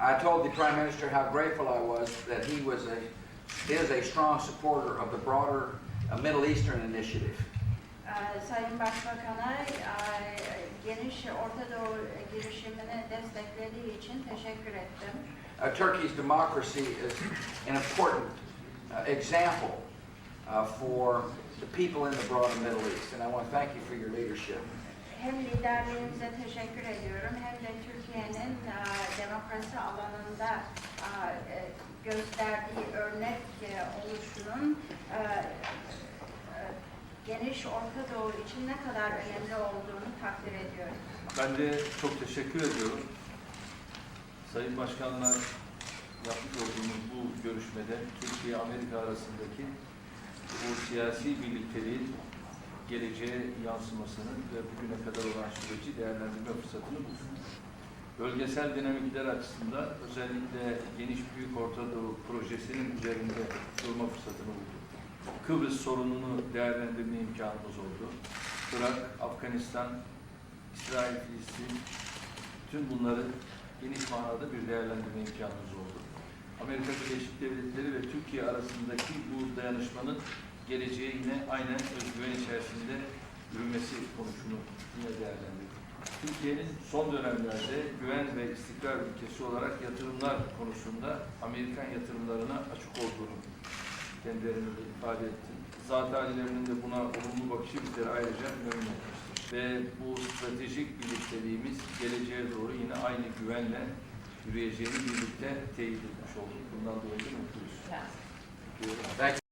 I told the Prime Minister how grateful I was that he was a, is a strong supporter of the broader uh, Middle Eastern initiative. Ee, Sayın Başbakan'a geniş Orta Doğu girişimini desteklediği için teşekkür ettim. Uh, Turkey's democracy is an important uh, example uh, for the people in the broader Middle East, and I want to thank you for your leadership. Hem liderliğinize teşekkür ediyorum hem de Türkiye'nin e, demokrasi alanında e, gösterdiği örnek e, oluşunun e, geniş Orta Doğu için ne kadar önemli olduğunu takdir ediyorum. Ben de çok teşekkür ediyorum. Sayın Başkan'la yapmış olduğumuz bu görüşmede Türkiye Amerika arasındaki bu siyasi birlikteliğin geleceğe yansımasını ve bugüne kadar olan süreci değerlendirme fırsatını bulduk. Bölgesel dinamikler açısından özellikle geniş Büyük Orta Doğu projesinin üzerinde durma fırsatını bulduk. Kıbrıs sorununu değerlendirme imkanımız oldu. Irak, Afganistan, İsrail, Filistin, tüm bunları geniş manada bir değerlendirme imkanımız oldu. Amerika Birleşik Devletleri ve Türkiye arasındaki bu dayanışmanın geleceğe yine aynen özgüven içerisinde yürümesi konusunu yine değerlendirdik. Türkiye'nin son dönemlerde güven ve istikrar ülkesi olarak yatırımlar konusunda Amerikan yatırımlarına açık olduğunu kendilerine de ifade etti. Zat halilerinin de buna olumlu bakışı bizleri ayrıca memnun etmiştir. Ve bu stratejik birlikteliğimiz geleceğe doğru yine aynı güvenle yürüyeceğini birlikte teyit etmiş olduk. Bundan dolayı mutluyuz. Thank